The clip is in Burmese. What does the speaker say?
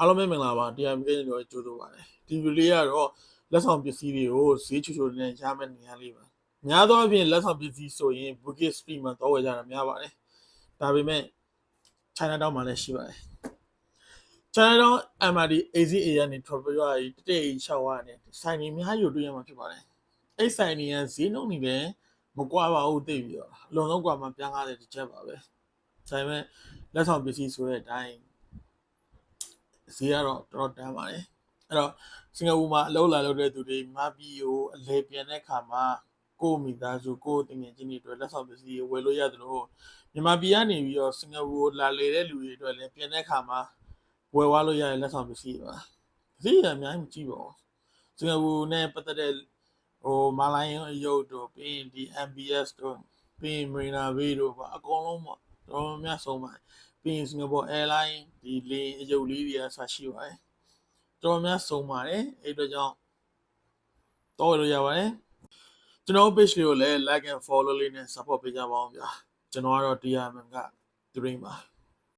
အားလုံးပဲမင်္ဂလာပါတရားမင်းတို့ကြိုးဆိုပါတယ်ဒီဗီဒီယိုကတော့လက်ဆောင်ပစ္စည်းတွေကိုဈေးချူချူနဲ့ရမယ့်နေရာလေးပါများသောအားဖြင့်လက်ဆောင်ပစ္စည်းဆိုရင် Bukit Street မှာတော့ဝယ်ကြတာများပါတယ်ဒါပေမဲ့ China Town မှာလည်းရှိပါတယ် China Town MRD ACA ကနေထွက်ပြီးတော့တတိယရှောက်ရတဲ့ဆိုင်တွေအများကြီးကိုတွေ့ရမှာဖြစ်ပါတယ်အဲ့ဆိုင်တွေကဈေးနှုန်းတွေလည်းမကွာပါဘူးသိပြီတော့အလုံးလုံးကွာမှပြန်ကားတဲ့တစ်ချက်ပါပဲဒါပေမဲ့လက်ဆောင်ပစ္စည်းဆိုတဲ့အတိုင်း ဈေးကတော့တော်တော်တန်းပါတယ်အဲ့တော့စင်ကာပူမှာအလုပ်လာလုပ်တဲ့သူတွေမပြည်ကိုအလဲပြန်တဲ့ခါမှာကိုယ့်မိသားစုကိုယ့်တင်ငယ်ချင်းတွေအတွက်လက်ဆောင်ပစ္စည်းဝယ်လို့ရတယ်လို့မြန်မာပြည်ကနေပြီးတော့စင်ကာပူကိုလာလေတဲ့လူတွေအတွက်လည်းပြန်တဲ့ခါမှာဝယ်သွားလို့ရတဲ့လက်ဆောင်ပစ္စည်းပါဈေးကအများကြီးမကြည့်ပါဘူးစင်ကာပူနဲ့ပတ်သက်တဲ့ဟိုမာလိုင်းရုပ်တို့ပြီးရင်ဒီ MBS တို့ပြီးရင် Marina Bay တို့ပါအကုန်လုံးပေါ့ တော်တော်များဆုံးပါတယ်ပြီးရင် Singapore Airline ဒီလေအယုတ်လေးတွေကဆာရှိပါတယ်တော်တော်များဆုံးပါတယ်အဲ့အတွက်ကြောင့်တော့ရရပါတယ်ကျွန်တော် page လေးကိုလည်း like and follow လေးနဲ့ support ပေးကြပါအောင်ဗျာကျွန်တော်ကတော့ DRM က dream ပါ